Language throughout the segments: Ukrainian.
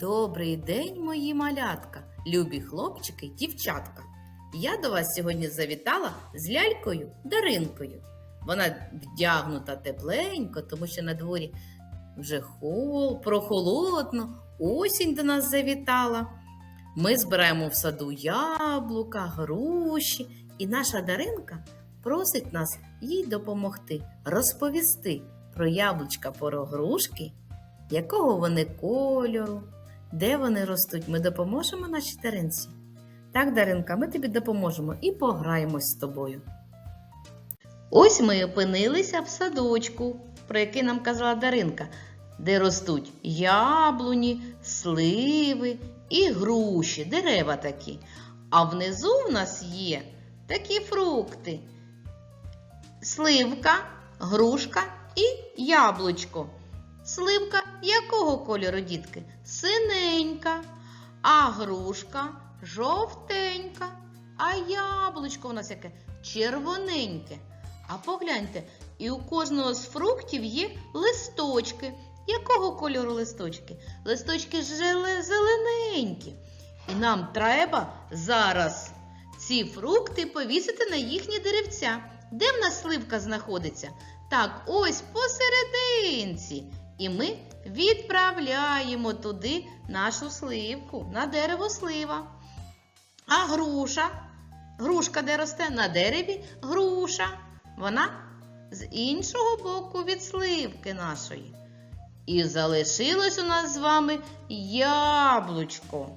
Добрий день, мої малятка, любі хлопчики й дівчатка. Я до вас сьогодні завітала з лялькою Даринкою. Вона вдягнута тепленько, тому що на дворі вже хол, прохолодно, осінь до нас завітала. Ми збираємо в саду яблука, груші, і наша Даринка просить нас їй допомогти розповісти про яблучка порогрушки, якого вони кольору, де вони ростуть. Ми допоможемо нашій Даринці. Так, Даринка, ми тобі допоможемо і пограємось з тобою. Ось ми опинилися в садочку, про який нам казала Даринка, де ростуть яблуні, сливи і груші, дерева такі. А внизу в нас є такі фрукти: сливка, грушка і яблучко. Сливка якого кольору, дітки? Синенька, а грушка жовтенька, а яблучко у нас яке червоненьке. А погляньте, і у кожного з фруктів є листочки. Якого кольору листочки? Листочки зелененькі. І нам треба зараз ці фрукти повісити на їхні деревця. Де в нас сливка знаходиться? Так, ось посерединці. І ми відправляємо туди нашу сливку на дерево слива. А груша? Грушка де росте? На дереві груша. Вона з іншого боку від сливки нашої. І залишилось у нас з вами яблучко.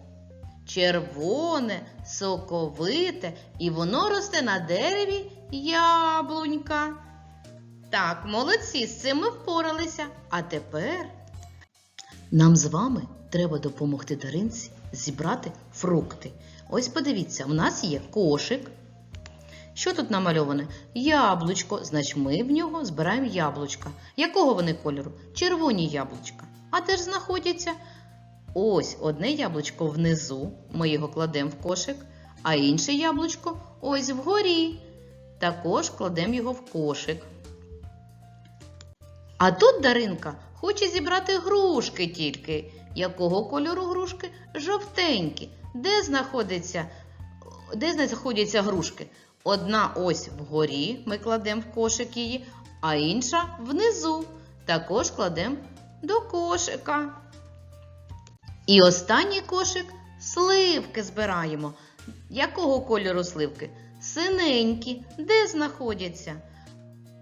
Червоне, соковите, і воно росте на дереві яблунька. Так, молодці, з цим ми впоралися. А тепер нам з вами треба допомогти Даринці зібрати фрукти. Ось подивіться, у нас є кошик. Що тут намальоване? Яблучко. Значить, ми в нього збираємо яблучка. Якого вони кольору? Червоні яблучка. А де ж знаходяться? Ось одне яблучко внизу, ми його кладемо в кошик, а інше яблучко ось вгорі. Також кладемо його в кошик. А тут Даринка хоче зібрати грушки тільки. Якого кольору грушки? Жовтенькі. Де знаходиться, де знаходяться грушки? Одна ось вгорі, ми кладемо в кошик її, а інша внизу. Також кладемо до кошика. І останній кошик сливки збираємо. Якого кольору сливки? Синенькі. Де знаходяться?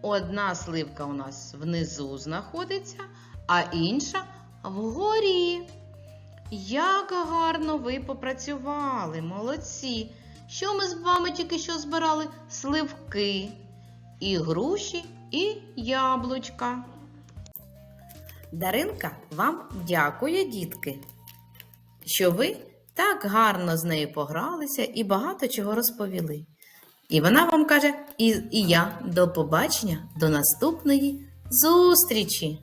Одна сливка у нас внизу знаходиться, а інша вгорі. Як гарно ви попрацювали, молодці! Що ми з вами тільки що збирали? Сливки, і груші, і яблучка. Даринка вам дякує, дітки, що ви так гарно з нею погралися і багато чого розповіли. І вона вам каже, і, і я до побачення, до наступної зустрічі!